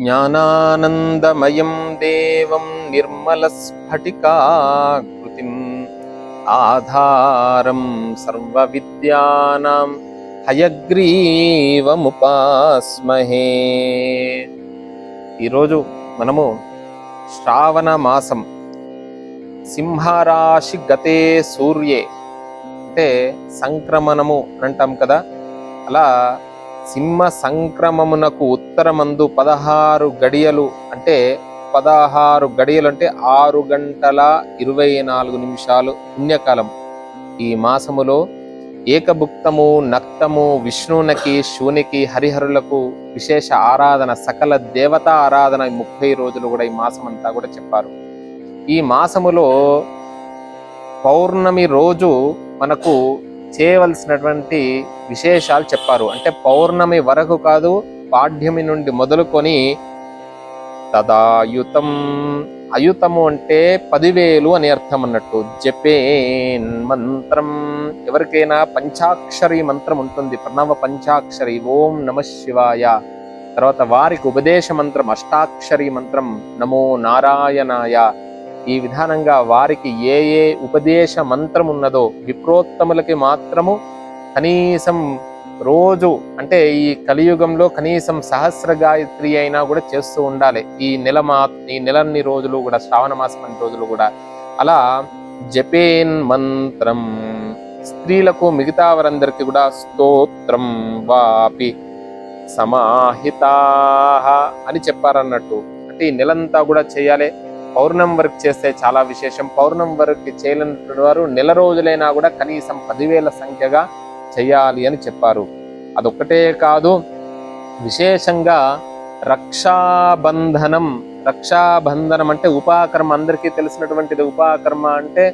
జ్ఞానానందమయం దేవం నిర్మలస్ఫటికాకృతిం ఆధారం సర్వవిద్యానాం హయగ్రీవముపాస్మహే. ఈరోజు మనము శ్రావణ మాసం సింహరాశి గతే సూర్యే. అంటే సంక్రమణము అంటాం కదా. అలా సింహ సంక్రమమునకు ఉత్తరమందు పదహారు గడియలు అంటే పదహారు గడియలు అంటే ఆరు గంటల ఇరవై నాలుగు నిమిషాలు పుణ్యకాలం. ఈ మాసములో ఏకభుక్తము నక్తము విష్ణువునకి శివునికి హరిహరులకు విశేష ఆరాధన సకల దేవతా ఆరాధన ముప్పై రోజులు కూడా ఈ మాసం అంతా కూడా చెప్పారు. ఈ మాసములో పౌర్ణమి రోజు మనకు చేయవలసినటువంటి విశేషాలు చెప్పారు. అంటే పౌర్ణమి వరకు కాదు పాడ్యమి నుండి మొదలుకొని తదాయుతం. అయుతము అంటే పదివేలు అని అర్థం అన్నట్టు. జపేన్ మంత్రం. ఎవరికైనా పంచాక్షరి మంత్రం ఉంటుంది. ప్రణవ పంచాక్షరి ఓం నమ శివాయ. తర్వాత వారికి ఉపదేశ మంత్రం అష్టాక్షరి మంత్రం నమో నారాయణాయ. ఈ విధానంగా వారికి ఏ ఏ ఉపదేశ మంత్రం ఉన్నదో విప్రోత్తములకి మాత్రము కనీసం రోజు అంటే ఈ కలియుగంలో కనీసం సహస్ర గాయత్రి అయినా కూడా చేస్తూ ఉండాలి. ఈ నెల మా ఈ నెలన్ని రోజులు కూడా శ్రావణ మాసం అన్ని రోజులు కూడా. అలా జపేన్ మంత్రం స్త్రీలకు మిగతా వారందరికీ కూడా స్తోత్రం వాపి సమాహితా అని చెప్పారన్నట్టు. అంటే ఈ నెలంతా కూడా చేయాలి. పౌర్ణం వరకు చేస్తే చాలా విశేషం. పౌర్ణం వరకు చేయలేనటువంటి వారు నెల రోజులైనా కూడా కనీసం పదివేల సంఖ్యగా చేయాలి అని చెప్పారు. అదొక్కటే కాదు విశేషంగా రక్షాబంధనం. రక్షాబంధనం అంటే ఉపాకర్మ. అందరికీ తెలిసినటువంటిది ఉపాకర్మ అంటే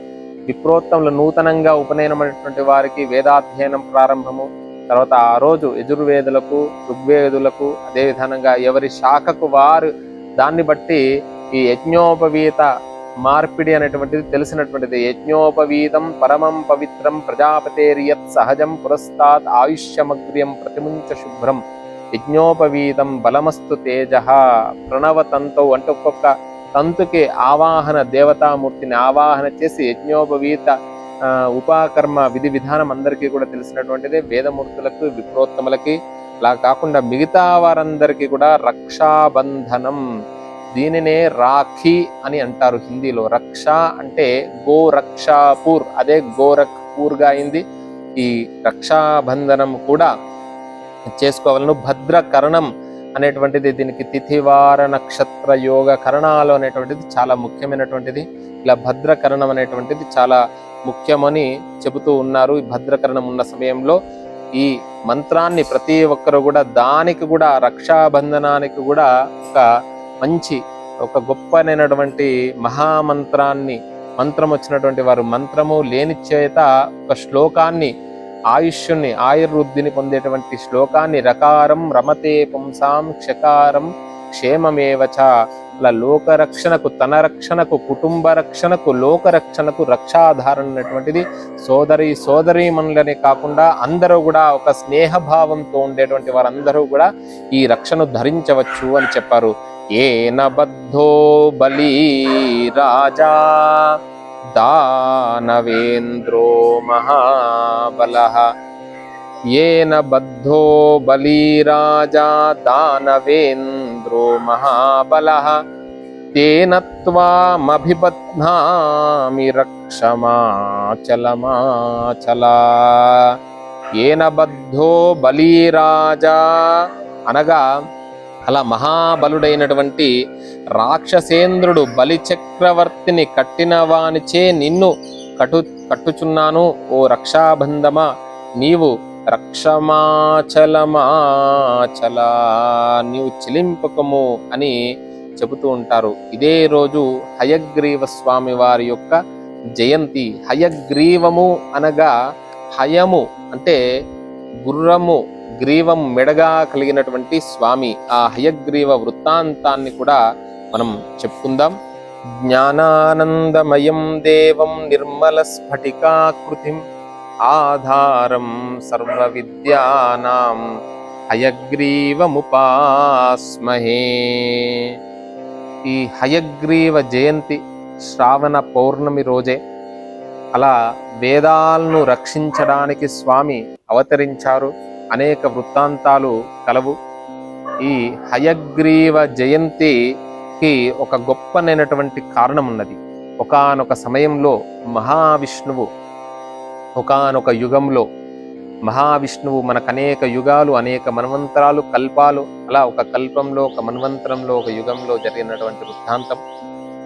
విప్రోత్తములు నూతనంగా ఉపనయనమైనటువంటి వారికి వేదాధ్యయనం ప్రారంభము. తర్వాత ఆ రోజు యజుర్వేదులకు ఋగ్వేదులకు అదేవిధంగా ఎవరి శాఖకు వారు దాన్ని బట్టి ఈ యజ్ఞోపవీత మార్పిడి అనేటువంటిది తెలిసినటువంటిది. యజ్ఞోపవీతం పరమం పవిత్రం ప్రజాపతేరియత్ సహజం పురస్తాత్ ఆయుష్యమగ్ర్యం ప్రతిముంచ శుభ్రం. యజ్ఞోపవీతం బలమస్తు తేజ ప్రణవ తంతౌ అంటే ఒక్కొక్క తంతుకి ఆవాహన దేవతామూర్తిని ఆవాహన చేసి యజ్ఞోపవీత ఉపాకర్మ విధి విధానం అందరికీ కూడా తెలిసినటువంటిదే. వేదమూర్తులకు విప్రోత్తములకి అలా కాకుండా మిగతా వారందరికీ కూడా రక్షాబంధనం. దీనినే రాఖీ అని అంటారు హిందీలో. రక్ష అంటే గోరక్షాపూర్. అదే గోరఖ్పూర్గా అయింది. ఈ రక్షాబంధనం కూడా చేసుకోవాలను. భద్రకరణం అనేటువంటిది దీనికి తిథివార నక్షత్ర యోగ కరణాలు అనేటువంటిది చాలా ముఖ్యమైనటువంటిది. ఇలా భద్రకరణం అనేటువంటిది చాలా ముఖ్యమని చెబుతూ ఉన్నారు ఈ భద్రకరణం ఉన్న సమయంలో. ఈ మంత్రాన్ని ప్రతి ఒక్కరు కూడా దానికి కూడా రక్షాబంధనానికి కూడా ఒక మంచి ఒక గొప్పనైనటువంటి మహామంత్రాన్ని మంత్రం వచ్చినటువంటి వారు మంత్రము లేని చేత ఒక శ్లోకాన్ని ఆయుష్యుని ఆయుర్వృద్ధిని పొందేటువంటి శ్లోకాన్ని రకారం రమతే పుంసాం క్షకారం క్షేమమేవచ. అలా లోకరక్షణకు తన రక్షణకు కుటుంబ రక్షణకు లోకరక్షణకు రక్షాధారణ అనేటువంటిది సోదరి సోదరీమణులనే కాకుండా అందరూ కూడా ఒక స్నేహభావంతో ఉండేటువంటి వారందరూ కూడా ఈ రక్షను ధరించవచ్చు అని చెప్పారు. ఏన బద్ధో బలి రాజా దానవేంద్రో మహాబల ఏన బద్ధో బలి రాజా దానవేంద్రో మహాబల తేన త్వామభిబధ్నామి రక్షమాచలమాచలా ఏన బద్ధో బలీరాజా అనగా అలా మహాబలుడైనటువంటి రాక్షసేంద్రుడు బలిచక్రవర్తిని కట్టినవానిచే కట్టిన వానిచే నిన్ను కటు కట్టుచున్నాను ఓ రక్షాబంధమా నీవు రక్షమాచలమాచలా నీవు చిలింపకము అని చెబుతూ ఉంటారు. ఇదే రోజు హయగ్రీవ స్వామి వారి యొక్క జయంతి. హయగ్రీవము అనగా హయము అంటే గుర్రము గ్రీవం మెడగా కలిగినటువంటి స్వామి ఆ హయగ్రీవ వృత్తాంతాన్ని కూడా మనం చెప్పుకుందాం. జ్ఞానానందమయం దేవం నిర్మల స్ఫటికాకృతిం ఆధారం సర్వ విద్యానాం హయగ్రీవముపాస్మహే. ఈ హయగ్రీవ జయంతి శ్రావణ పౌర్ణమి రోజే అలా వేదాలను రక్షించడానికి స్వామి అవతరించారు. అనేక వృత్తాంతాలు కలవు. ఈ హయగ్రీవ జయంతికి ఒక గొప్పనైనటువంటి కారణం ఉన్నది ఒకానొక సమయంలో మహావిష్ణువు ఒకానొక యుగంలో మహావిష్ణువు మనకు అనేక యుగాలు అనేక మన్వంతరాలు కల్పాలు అలా ఒక కల్పంలో ఒక మన్వంతరంలో ఒక యుగంలో జరిగినటువంటి వృత్తాంతం.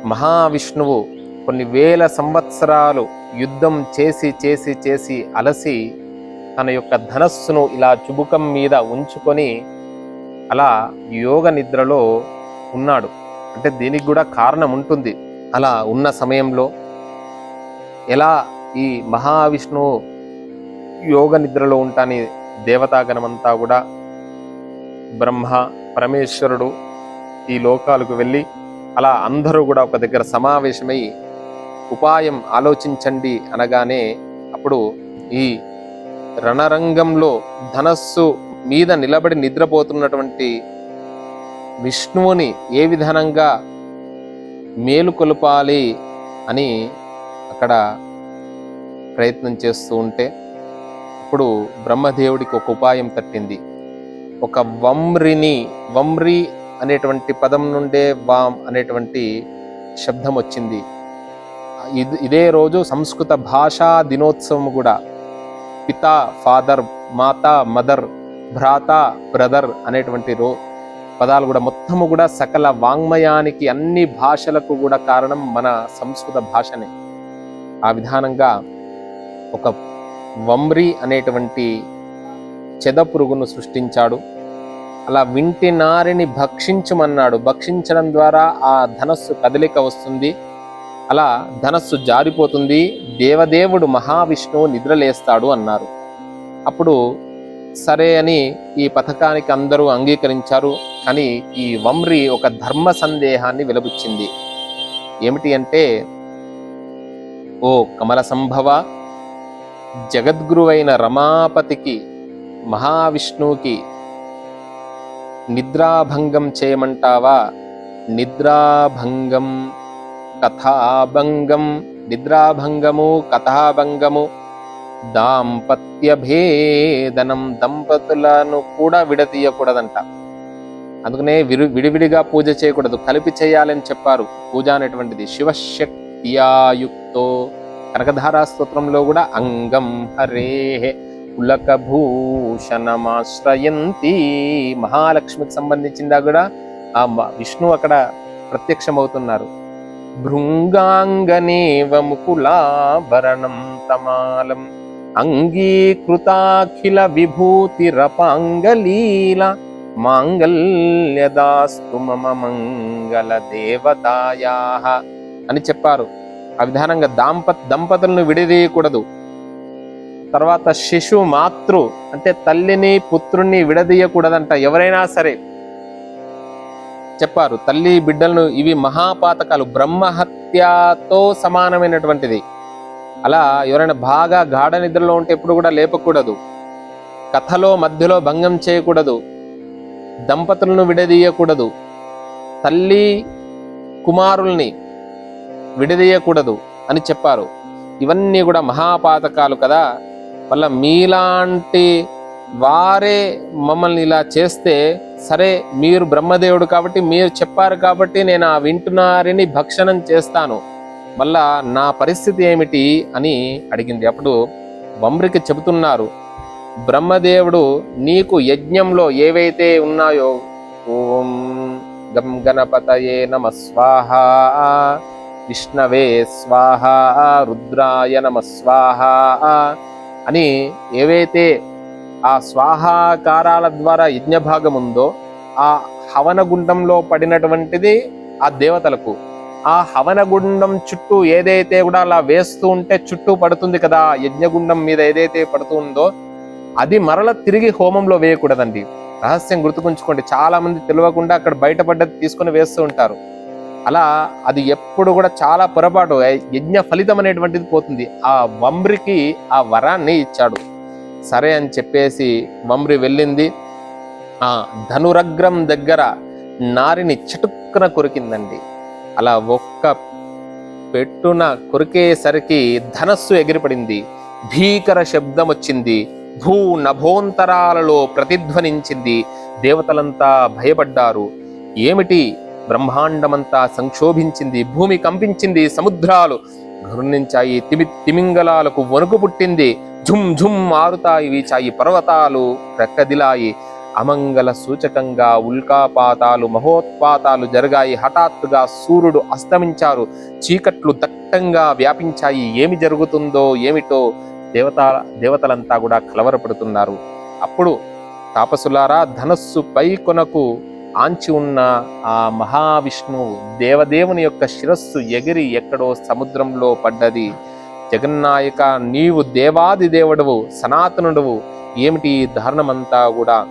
మహావిష్ణువు కొన్ని వేల సంవత్సరాలు యుద్ధం చేసి చేసి చేసి అలసి తన యొక్క ధనస్సును ఇలా చుబుకం మీద ఉంచుకొని అలా యోగ నిద్రలో ఉన్నాడు. అంటే దీనికి కూడా కారణం ఉంటుంది. అలా ఉన్న సమయంలో ఎలా ఈ మహావిష్ణువు యోగ నిద్రలో ఉంటాని దేవతాగణమంతా కూడా బ్రహ్మ పరమేశ్వరుడు ఈ లోకాలకు వెళ్ళి అలా అందరూ కూడా ఒక దగ్గర సమావేశమై ఉపాయం ఆలోచించండి అనగానే అప్పుడు ఈ రణరంగంలో ధనస్సు మీద నిలబడి నిద్రపోతున్నటువంటి విష్ణువుని ఏ విధానంగా మేలుకొలపాలి అని అక్కడ ప్రయత్నం చేస్తూ ఉంటే అప్పుడు బ్రహ్మదేవుడికి ఒక ఉపాయం తట్టింది. ఒక వమ్రిని వమ్రి అనేటువంటి పదం నుండే వామ్ అనేటువంటి శబ్దం వచ్చింది. ఇది ఇదే రోజు సంస్కృత భాషా దినోత్సవం కూడా పితా ఫాదర్ మాత మదర్ భ్రాత బ్రదర్ అనేటువంటి రో పదాలు కూడా మొత్తము కూడా సకల వాంగ్మయానికి అన్ని భాషలకు కూడా కారణం మన సంస్కృత భాషనే. ఆ విధానంగా ఒక వమ్రి అనేటువంటి చెద పురుగును సృష్టించాడు. అలా వింటి నారిని భక్షించమన్నాడు. భక్షించడం ద్వారా ఆ ధనస్సు కదలిక వస్తుంది. అలా ధనస్సు జారిపోతుంది. దేవదేవుడు మహావిష్ణువు నిద్రలేస్తాడు అన్నారు. అప్పుడు సరే అని ఈ పథకానికి అందరూ అంగీకరించారు. కానీ ఈ వమ్రి ఒక ధర్మ సందేహాన్ని వెలబుచ్చింది. ఏమిటి అంటే ఓ కమల సంభవ జగద్గురువైన రమాపతికి మహావిష్ణువుకి నిద్రాభంగం చేయమంటావా? నిద్రాభంగం. కథాభంగం నిద్రాభంగము కథాభంగము దాంపత్య భేదనం దంపతులను కూడా విడతీయకూడదంట అందుకనే విరు విడివిడిగా పూజ చేయకూడదు. కలిపి చేయాలని చెప్పారు. పూజ అనేటువంటిది శివశక్తియాయుక్తో. కనకధారా స్తోత్రంలో కూడా అంగం హరే పులకభూషణమాశ్రయంతి. మహాలక్ష్మికి సంబంధించిందా కూడా ఆ విష్ణు అక్కడ ప్రత్యక్షమవుతున్నారు. భృంగాంగనేవ ముకులాభరణం తమాలం. అంగీకృతాఖిల విభూతిరపాంగలీల మాంగల్యదాస్తు మమ మంగళ దేవతాయా అని చెప్పారు. ఆ విధానంగా దాంప దంపతులను విడదీయకూడదు. తర్వాత శిశు మాతృ అంటే తల్లిని పుత్రుణ్ణి విడదీయకూడదంట ఎవరైనా సరే. చెప్పారు తల్లి బిడ్డలను ఇవి మహాపాతకాలు బ్రహ్మహత్యతో సమానమైనటువంటిది. అలా ఎవరైనా బాగా గాఢ నిద్రలో ఉంటే ఎప్పుడు కూడా లేపకూడదు. కథలో మధ్యలో భంగం చేయకూడదు. దంపతులను విడదీయకూడదు. తల్లి కుమారుల్ని విడదీయకూడదు అని చెప్పారు. ఇవన్నీ కూడా మహాపాతకాలు కదా. మళ్ళీ మీలాంటి వారే మమ్మల్ని ఇలా చేస్తే సరే మీరు బ్రహ్మదేవుడు కాబట్టి మీరు చెప్పారు కాబట్టి నేను ఆ వింటున్నారని భక్షణం చేస్తాను. మళ్ళా నా పరిస్థితి ఏమిటి అని అడిగింది. అప్పుడు వమ్రికి చెబుతున్నారు బ్రహ్మదేవుడు నీకు యజ్ఞంలో ఏవైతే ఉన్నాయో ఓం గం గణపతయే నమ స్వాహ విష్ణవే స్వాహ రుద్రాయ నమ స్వాహ అని ఏవైతే ఆ స్వాహాకారాల ద్వారా యజ్ఞభాగం ఉందో ఆ హవనగుండంలో పడినటువంటిది ఆ దేవతలకు. ఆ హవనగుండం చుట్టూ ఏదైతే కూడా అలా వేస్తూ ఉంటే చుట్టూ పడుతుంది కదా యజ్ఞగుండం మీద ఏదైతే పడుతుందో అది మరల తిరిగి హోమంలో వేయకూడదండి. రహస్యం గుర్తుకుంచుకోండి. చాలా మంది తెలియకుండా అక్కడ బయటపడ్డది తీసుకొని వేస్తూ ఉంటారు. అలా అది ఎప్పుడు కూడా చాలా పొరపాటు. యజ్ఞ ఫలితం అనేటువంటిది పోతుంది. ఆ వమ్రికి ఆ వరాన్ని ఇచ్చాడు. సరే అని చెప్పేసి మమ్రి వెళ్ళింది. ఆ ధనురగ్రం దగ్గర నారిని చటుక్కున కొరికిందండి. అలా ఒక్క పెట్టున కొరికేసరికి ధనస్సు ఎగిరిపడింది. భీకర శబ్దం వచ్చింది. భూ నభోంతరాలలో ప్రతిధ్వనించింది. దేవతలంతా భయపడ్డారు. ఏమిటి? బ్రహ్మాండమంతా సంక్షోభించింది. భూమి కంపించింది. సముద్రాలు ఘృణించాయి. తిమి తిమింగలాలకు వణుకు పుట్టింది. ఝుమ్ ఝుమ్ మారుతాయి వీచాయి పర్వతాలు ప్రక్కదిలాయి అమంగళ సూచకంగా ఉల్కాపాతాలు మహోత్పాతాలు జరిగాయి. హఠాత్తుగా సూర్యుడు అస్తమించారు. చీకట్లు దట్టంగా వ్యాపించాయి. ఏమి జరుగుతుందో ఏమిటో దేవత దేవతలంతా కూడా కలవరపడుతున్నారు. అప్పుడు తాపసులారా ధనస్సు పై కొనకు ఆంచి ఉన్న ఆ మహావిష్ణువు దేవదేవుని యొక్క శిరస్సు ఎగిరి ఎక్కడో సముద్రంలో పడ్డది. జగన్నాయక నీవు దేవాది దేవుడవు సనాతనుడవు ఏమిటి ఈ దారుణమంతా కూడా?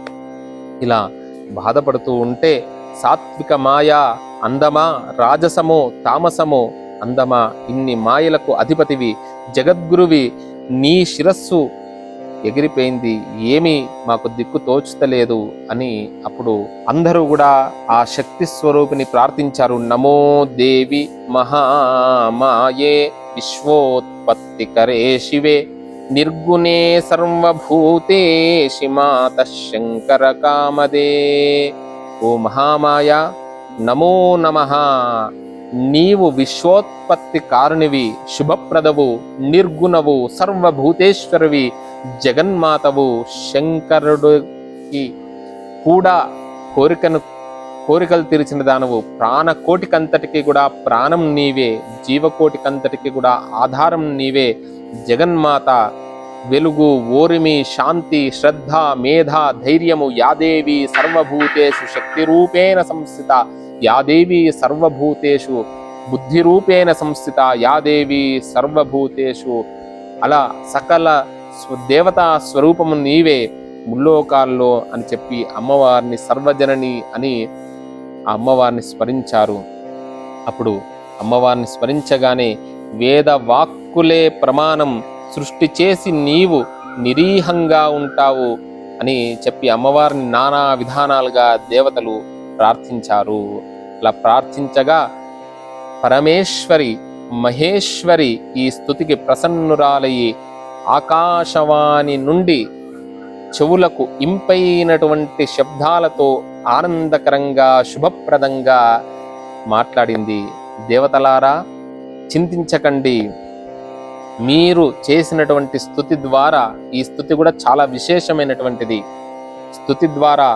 ఇలా బాధపడుతూ ఉంటే సాత్విక మాయా అందమా రాజసమో తామసమో అందమా ఇన్ని మాయలకు అధిపతివి జగద్గురువి నీ శిరస్సు ఎగిరిపోయింది. ఏమీ మాకు దిక్కు తోచుతలేదు అని అప్పుడు అందరూ కూడా ఆ శక్తి స్వరూపిని ప్రార్థించారు. నమో దేవి మహామాయే విశ్వోత్పత్తికరే శివే. నిర్గుణే సర్వభూతేషి మాత శంకర కామదే. ఓ మహామాయ నమో నమ. నీవు విశ్వోత్పత్తి కారునివి శుభప్రదవు నిర్గుణవు సర్వభూతేశ్వరవి జగన్మాతవు శంకరుడికి కూడా కోరికను కోరికలు తీర్చిన దానవు. ప్రాణకోటికంతటికి కూడా ప్రాణం నీవే జీవకోటికంతటికి కూడా ఆధారం నీవే. జగన్మాత వెలుగు ఓరిమి శాంతి శ్రద్ధ మేధ ధైర్యము యాదేవి సర్వభూతేషు శక్తి రూపేణ సంస్థిత. యాదేవి సర్వభూతేషు బుద్ధి రూపేణ సంస్థిత. యాదేవి సర్వభూతేషు అలా సకల దేవతా స్వరూపము నీవే ముల్లోకాల్లో అని చెప్పి అమ్మవారిని సర్వజనని అని ఆ అమ్మవారిని స్మరించారు. అప్పుడు అమ్మవారిని స్మరించగానే వేద వాక్కులే ప్రమాణం సృష్టి చేసి నీవు నిరీహంగా ఉంటావు అని చెప్పి అమ్మవారిని నానా విధానాలుగా దేవతలు ప్రార్థించారు. అలా ప్రార్థించగా పరమేశ్వరి మహేశ్వరి ఈ స్థుతికి ప్రసన్నురాలయ్యి ఆకాశవాణి నుండి చెవులకు ఇంపైనటువంటి శబ్దాలతో ఆనందకరంగా శుభప్రదంగా మాట్లాడింది దేవతలారా చింతించకండి. మీరు చేసినటువంటి స్థుతి ద్వారా ఈ స్థుతి కూడా చాలా విశేషమైనటువంటిది. స్థుతి ద్వారా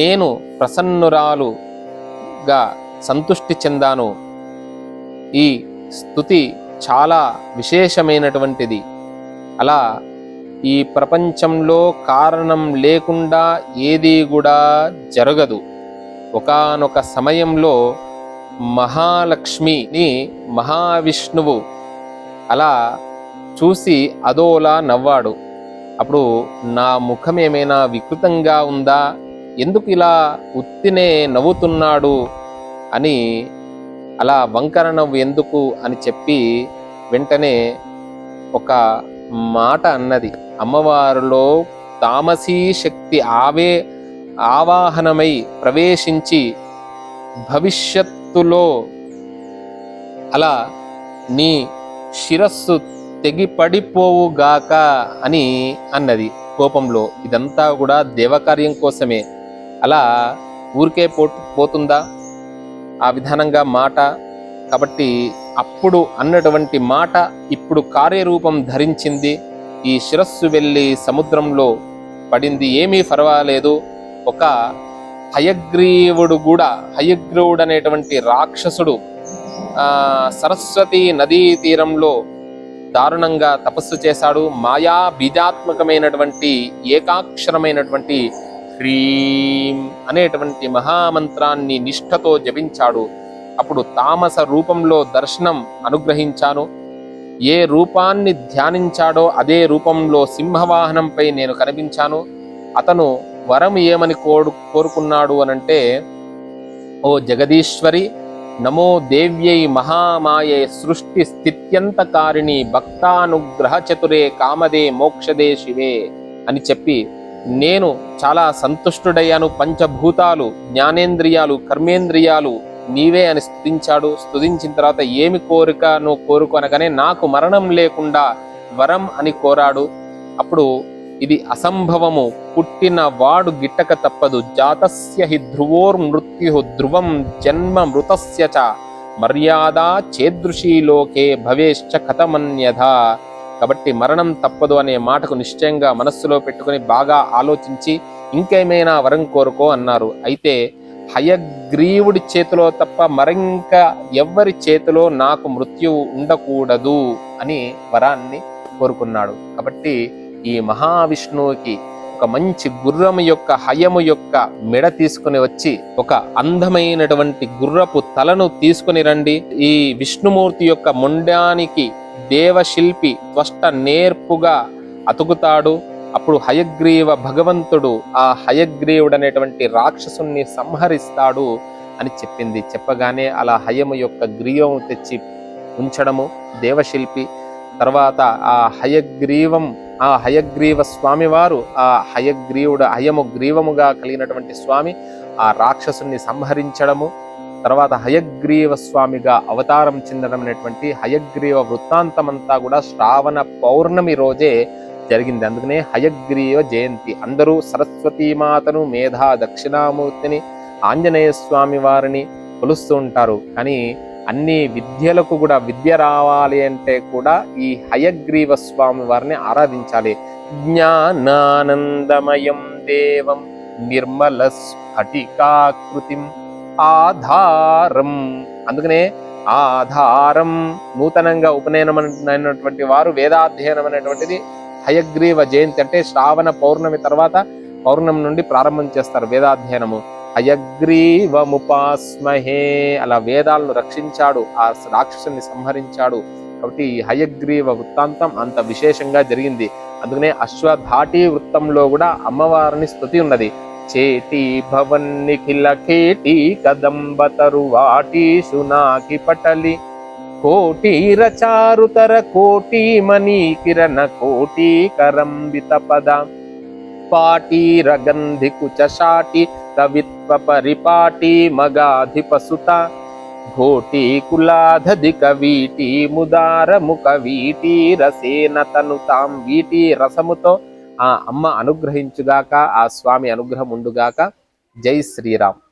నేను ప్రసన్నురాలుగా సంతుష్టి చెందాను. ఈ స్థుతి చాలా విశేషమైనటువంటిది. అలా ఈ ప్రపంచంలో కారణం లేకుండా ఏది కూడా జరగదు. ఒకానొక సమయంలో మహాలక్ష్మిని మహావిష్ణువు అలా చూసి అదోలా నవ్వాడు. అప్పుడు నా ముఖం ఏమైనా వికృతంగా ఉందా? ఎందుకు ఇలా ఉత్తినే నవ్వుతున్నాడు? అని అలా వంకర నవ్వు ఎందుకు అని చెప్పి వెంటనే ఒక మాట అన్నది. అమ్మవారిలో తామసీ శక్తి ఆవే ఆవాహనమై ప్రవేశించి భవిష్యత్తులో అలా నీ శిరస్సు తెగిపడిపోవుగాక అని అన్నది. కోపంలో ఇదంతా కూడా దేవకార్యం కోసమే. అలా ఊరికే పో పోతుందా? ఆ విధానంగా మాట కాబట్టి అప్పుడు అన్నటువంటి మాట ఇప్పుడు కార్యరూపం ధరించింది. ఈ శిరస్సు వెళ్ళి సముద్రంలో పడింది. ఏమీ పర్వాలేదు. ఒక హయగ్రీవుడు కూడా హయగ్రీవుడు అనేటువంటి రాక్షసుడు సరస్వతి నదీ తీరంలో దారుణంగా తపస్సు చేశాడు. మాయా బీజాత్మకమైనటువంటి ఏకాక్షరమైనటువంటి హ్రీం అనేటువంటి మహామంత్రాన్ని నిష్ఠతో జపించాడు. అప్పుడు తామస రూపంలో దర్శనం అనుగ్రహించాను. ఏ రూపాన్ని ధ్యానించాడో అదే రూపంలో సింహవాహనంపై నేను కనిపించాను. అతను వరం ఏమని కోరు కోరుకున్నాడు అనంటే ఓ జగదీశ్వరి నమో దేవ్యై మహామాయే సృష్టి స్థిత్యంతకారిణి భక్తానుగ్రహ చతురే కామదే మోక్షదే శివే అని చెప్పి నేను చాలా సంతుష్టుడయ్యాను. పంచభూతాలు జ్ఞానేంద్రియాలు కర్మేంద్రియాలు నీవే అని స్తుతించాడు స్థుతించిన తర్వాత ఏమి కోరిక నువ్వు కోరుకు అనగానే నాకు మరణం లేకుండా వరం అని కోరాడు. అప్పుడు ఇది అసంభవము. పుట్టిన వాడు గిట్టక తప్పదు. జాతస్య హి ధ్రువోర్ మృత్యు ధ్రువం జన్మ మృతస్య చ. మర్యాద చేదృశీ లోకే భవేశ్చ కథమన్యథ. కాబట్టి మరణం తప్పదు అనే మాటకు నిశ్చయంగా మనస్సులో పెట్టుకుని బాగా ఆలోచించి ఇంకేమైనా వరం కోరుకో అన్నారు. అయితే హయగ్రీవుడి చేతిలో తప్ప మరింక ఎవ్వరి చేతిలో నాకు మృత్యువు ఉండకూడదు అని వరాన్ని కోరుకున్నాడు. కాబట్టి ఈ మహావిష్ణువుకి ఒక మంచి గుర్రము యొక్క హయము యొక్క మెడ తీసుకుని వచ్చి ఒక అందమైనటువంటి గుర్రపు తలను తీసుకుని రండి. ఈ విష్ణుమూర్తి యొక్క మొండానికి దేవశిల్పి త్వష్ట నేర్పుగా అతుకుతాడు. అప్పుడు హయగ్రీవ భగవంతుడు ఆ హయగ్రీవుడు అనేటువంటి రాక్షసుని సంహరిస్తాడు అని చెప్పింది. చెప్పగానే అలా హయము యొక్క గ్రీవము తెచ్చి ఉంచడము దేవశిల్పి. తర్వాత ఆ హయగ్రీవం ఆ హయగ్రీవ స్వామివారు ఆ హయగ్రీవుడు హయము గ్రీవముగా కలిగినటువంటి స్వామి ఆ రాక్షసుని సంహరించడము. తర్వాత హయగ్రీవ స్వామిగా అవతారం చెందడం అనేటువంటి హయగ్రీవ వృత్తాంతమంతా కూడా శ్రావణ పౌర్ణమి రోజే జరిగింది. అందుకనే హయగ్రీవ జయంతి. అందరూ సరస్వతీమాతను మేధా దక్షిణామూర్తిని ఆంజనేయ స్వామి వారిని కొలుస్తూ ఉంటారు. కానీ అన్ని విద్యలకు కూడా విద్య రావాలి అంటే కూడా ఈ హయగ్రీవ స్వామి వారిని ఆరాధించాలి. జ్ఞానానందమయం దేవం నిర్మల స్ఫటికాకృతిం ఆధారం. అందుకనే ఆధారం నూతనంగా ఉపనయనమైనటువంటి వారు వేదాధ్యయనం అనేటువంటిది హయగ్రీవ జయంతి అంటే శ్రావణ పౌర్ణమి తర్వాత పౌర్ణమి నుండి ప్రారంభం చేస్తారు వేదాధ్యయనము. హయగ్రీవముపాస్మహే అలా వేదాలను రక్షించాడు ఆ రాక్షసుని సంహరించాడు. కాబట్టి ఈ హయగ్రీవ వృత్తాంతం అంత విశేషంగా జరిగింది. అందుకనే అశ్వధాటి వృత్తంలో కూడా అమ్మవారిని స్థుతి ఉన్నది. చేటి భవన్ నిఖిల కేటి కదంబ తరువాటి సునాకి పటలి కోటీర చారుతర కోటి మణి కిరణ కోటి కరంబిత పద. పాటీర రగంధి కుచ కవిత్వ పరిపాటి మగాధిపసుత. ఘోటి కులాధది కవీటి ముదారము కవీటి రసేన తను తాం వీటి రసముతో. ఆ అమ్మ అనుగ్రహించుగాక ఆ స్వామి అనుగ్రహం ఉండుగాక జై శ్రీరామ్.